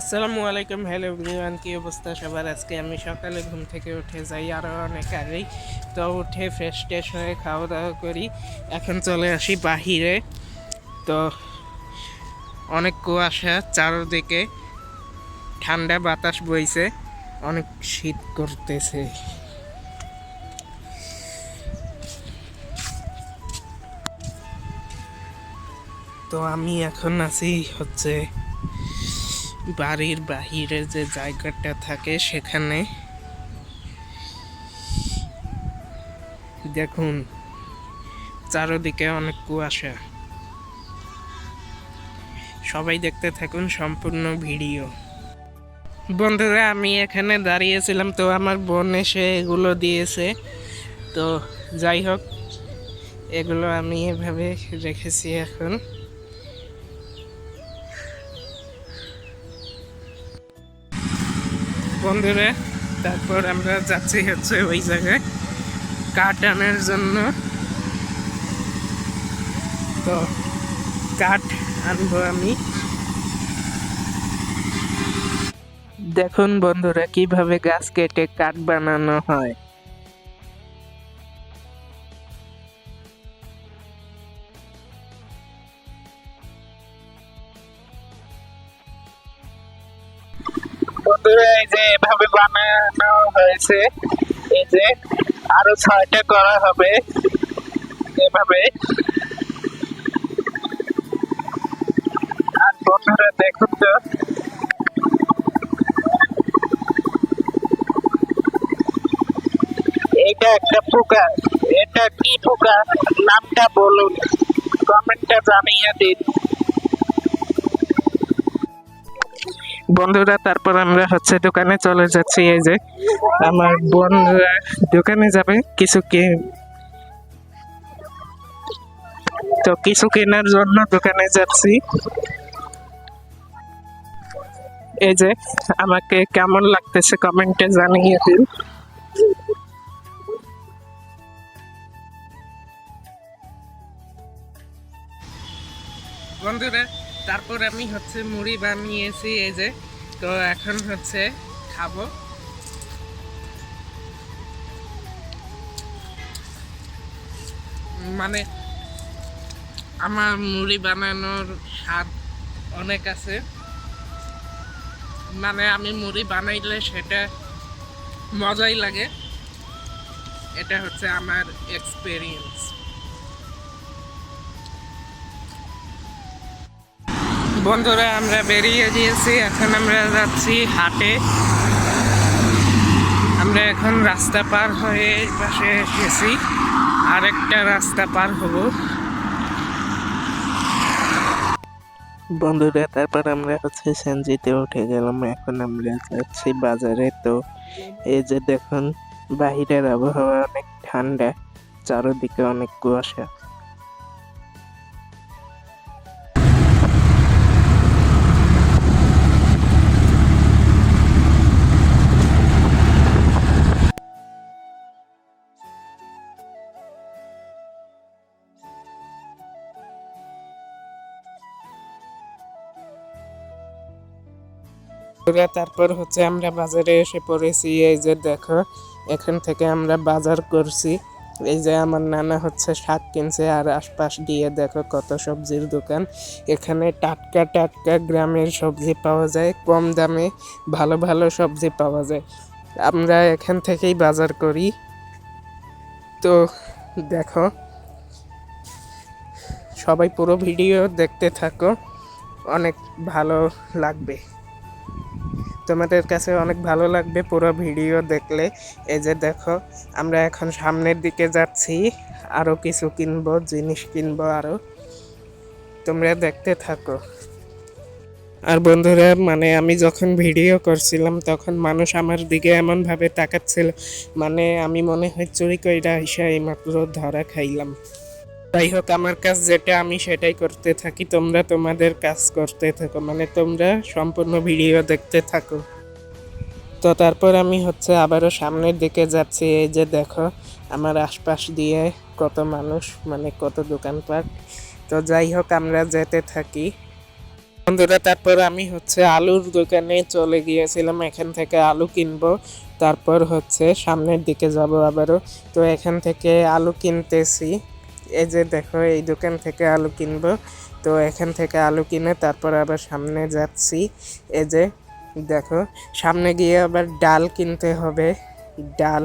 আসসালামু আলাইকুম, hello everyone, কি অবস্থা সবার? আজকে আমি সকালে ঘুম থেকে উঠে যাই আরও অনেক আগেই। তো উঠে ফ্রেশ ট্রেশ হয়ে খাওয়া দাওয়া করি। এখন চলে আসি বাহিরে। তো অনেক কুয়াশা চারদিকে, ঠান্ডা বাতাস বইছে, অনেক শীত করতেছে। তো আমি এখন আছি হচ্ছে বাড়ির বাহিরে যে জায়গাটা থাকে সেখানে। দেখুন, চারদিকে অনেক কুয়াশা। সবাই দেখতে থাকুন সম্পূর্ণ ভিডিও। বন্ধুরা, আমি এখানে দাঁড়িয়েছিলাম তো আমার বোন এসে এগুলো দিয়েছে। তো যাই হোক, এগুলো আমি এভাবে রেখেছি এখন। বন্ধুরা, তারপর আমরা যাচ্ছি হচ্ছে ওই জায়গায় কাঠ আনার জন্য। তো কাঠ আনব আমি। দেখুন বন্ধুরা, কীভাবে গাছ কেটে কাঠ বানানো হয়। বন্ধুরা এই যে এভাবে বানানো হয়েছে, এই যে আরও ছয়টা করা হবে এভাবে। আর বন্ধুরা দেখুন তো। এটা একটা পোকা। এটা কি পোকা? নামটা বলুন। কমেন্টটা জানিয়ে দিন। বন্ধুরা, তারপর আমরা হচ্ছে দোকানে চলে যাচ্ছি। এই যে আমার বোনরা দোকানে যাবে, কিছু কে তো কিছু কেনার জন্য দোকানে যাচ্ছি। এই যে আমাকে কেমন লাগতেছে কমেন্টে জানিয়ে দিন। বন্ধুরা তারপর আমি হচ্ছে মুড়ি বানিয়েছি এই যে। তো এখন হচ্ছে খাব। মানে আমার মুড়ি বানানোর স্বাদ অনেক আছে। মানে আমি মুড়ি বানাইলে সেটা মজাই লাগে। এটা হচ্ছে আমার এক্সপেরিয়েন্স বন্ধুরা, আমরা বেরিয়ে গিয়েছি। এখন আমরা যাচ্ছি হাটে। আমরা এখন রাস্তা পার হয়ে পাশে এসেছি। আরেকটা রাস্তা পার হব। বন্ধুরা, তারপর আমরা হচ্ছে সেনজিতে উঠে গেলাম। এখন আমরা যাচ্ছি বাজারে। তো এই যে দেখুন, বাহিরের আবহাওয়া অনেক ঠান্ডা, চারদিকে অনেক কুয়াশা। বন্ধুরা, তারপর হচ্ছে আমরা বাজারে এসে পড়েছি এই যে দেখো এখান থেকে আমরা বাজার করছি। এই যে আমার নানা হচ্ছে শাক কিনছে আর আশপাশ দিয়ে দেখো কত সবজির দোকান। এখানে টাটকা টাটকা গ্রামের সবজি পাওয়া যায় কম দামে ভালো ভালো সবজি পাওয়া যায়। আমরা এখান থেকেই বাজার করি। তো দেখো সবাই পুরো ভিডিও দেখতে থাকো অনেক ভালো লাগবে। তোমাদের কাছে অনেক ভালো লাগবে পুরো ভিডিও দেখলে। এই যে দেখো, আমরা এখন সামনের দিকে যাচ্ছি। আরও কিছু কিনবো, জিনিস কিনবো আরও তোমরা দেখতে থাকো। আর বন্ধুরা মানে আমি যখন ভিডিও করছিলাম, তখন মানুষ আমার দিকে এমনভাবে তাকাচ্ছিল মানে আমি মনে হয় চুরি কইরা হিসা এইমাত্র ধরা খাইলাম। যাই হোক, আমার কাজ যেটা, আমি সেটাই করতে থাকি। তোমরা তোমাদের কাজ করতে থাকো মানে তোমরা সম্পূর্ণ ভিডিও দেখতে থাকো। তো তারপর আমি হচ্ছে আবারও সামনের দিকে যাচ্ছি, এই যে দেখো, আমার আশপাশ দিয়ে কত মানুষ মানে কত দোকানপাট। তো যাই হোক, আমরা যেতে থাকি। বন্ধুরা, তারপর আমি হচ্ছে আলুর দোকানে চলে গিয়েছিলাম, এখান থেকে আলু কিনবো। তারপর হচ্ছে সামনের দিকে যাব আবারও। তো এখান থেকে আলু কিনতেছি। এই যে দেখো, এই দোকান থেকে আলু কিনবো। তো এখান থেকে আলু কিনে তারপর আবার সামনে যাচ্ছি। এই যে দেখো, সামনে গিয়ে আবার ডাল কিনতে হবে। ডাল,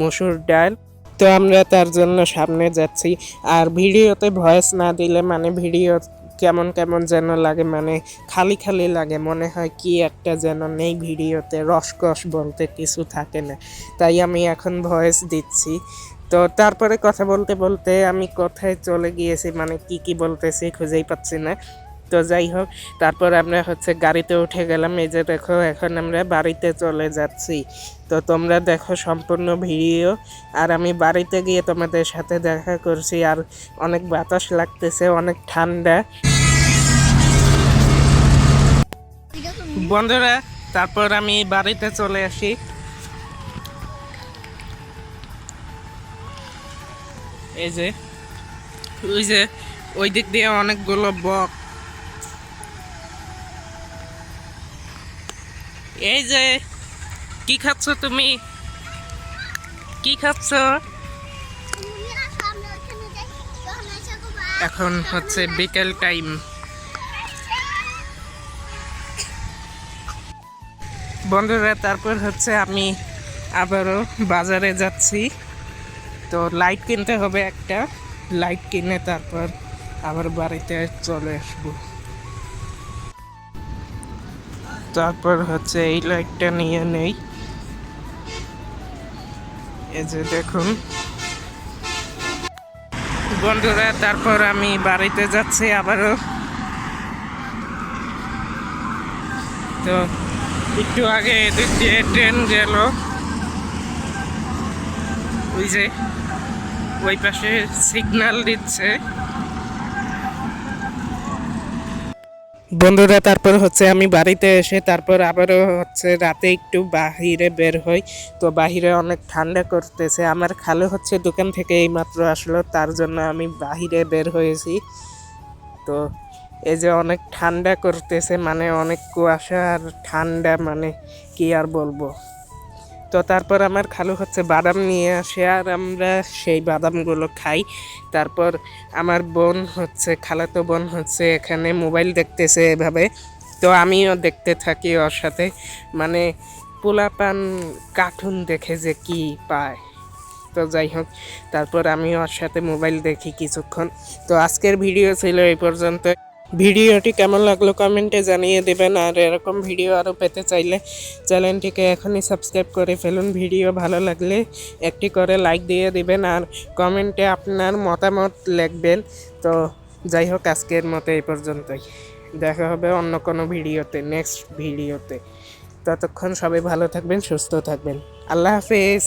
মসুর ডাল। তো আমরা তার জন্য সামনে যাচ্ছি। আর ভিডিওতে ভয়েস না দিলে মানে ভিডিও কেমন কেমন যেন লাগে মানে খালি খালি লাগে, মনে হয় কি একটা যেন নেই ভিডিওতে, রসকস বলতে কিছু থাকে না। তাই আমি এখন ভয়েস দিচ্ছি। তো তারপরে কথা বলতে বলতে আমি কোথায় চলে গিয়েছি মানে কি কি বলতেছি খুঁজেই পাচ্ছি না। তো যাই হোক, তারপর আমরা হচ্ছে গাড়িতে উঠে গেলাম। এই যে দেখো, এখন আমরা বাড়িতে চলে যাচ্ছি। তো তোমরা দেখো সম্পূর্ণ ভিডিও। আর আমি বাড়িতে গিয়ে তোমাদের সাথে দেখা করছি। আর অনেক বাতাস লাগতেছে, অনেক ঠান্ডা। বন্ধুরা, তারপর আমি বাড়িতে চলে আসি। এই যে, ওই যে, ওই দিক দিয়ে অনেকগুলো বক। এই যে, কি খাচ্ছ তুমি? কি খাচ্ছ? এখন হচ্ছে বিকেল টাইম। বন্ধুরা, তারপর হচ্ছে আমি আবারও বাজারে যাচ্ছি। তো লাইট কিনতে হবে একটা। লাইট কিনে তারপর আবার বাড়িতে চলে আসব। তারপর হচ্ছে এই লাইটটা নিয়ে নেই। এই যে দেখুন। বন্ধুরা, তারপর আমি বাড়িতে যাচ্ছি আবারও। তো একটু আগে এদিক দিয়ে ট্রেন গেল। ওই যে, ওই পাশে সিগন্যাল দিচ্ছে। বন্ধুরা, তারপর হচ্ছে আমি বাড়িতে এসে, তারপর আবারও হচ্ছে রাতে একটু বাহিরে বের হই। তো বাহিরে অনেক ঠান্ডা করতেছে। আমার খালো হচ্ছে দোকান থেকে এইমাত্র আসলো, তার জন্য আমি বাহিরে বের হয়েছি। তো এই যে অনেক ঠান্ডা করতেছে মানে অনেক কুয়াশা আর ঠান্ডা মানে কি আর বলব? তো তারপর আমার খালু হচ্ছে বাদাম নিয়ে আসে, আর আমরা সেই বাদামগুলো খাই। তারপর আমার বোন হচ্ছে, খালাতো বোন হচ্ছে এখানে মোবাইল দেখতেছে এভাবে। তো আমিও দেখতে থাকি ওর সাথে। মানে পোলাপান কার্টুন দেখে যে কি পায়। তো যাই হোক, তারপর আমি ওর সাথে মোবাইল দেখি কিছুক্ষণ। তো আজকের ভিডিও ছিল এই পর্যন্ত ভিডিওটি কেমন লাগল কমেন্টে জানিয়ে দেবেন। আর এরকম ভিডিও আরও পেতে চাইলে চ্যানেলটিকে এখনই সাবস্ক্রাইব করে ফেলুন। ভিডিও ভালো লাগলে একটি করে লাইক দিয়ে দিবেন আর কমেন্টে আপনার মতামত লিখবেন। তো যাই হোক, আজকের মতো এই পর্যন্তই। দেখা হবে অন্য কোনো ভিডিওতে নেক্সট ভিডিওতে। ততক্ষণ সবাই ভালো থাকবেন, সুস্থ থাকবেন। আল্লাহ হাফেজ।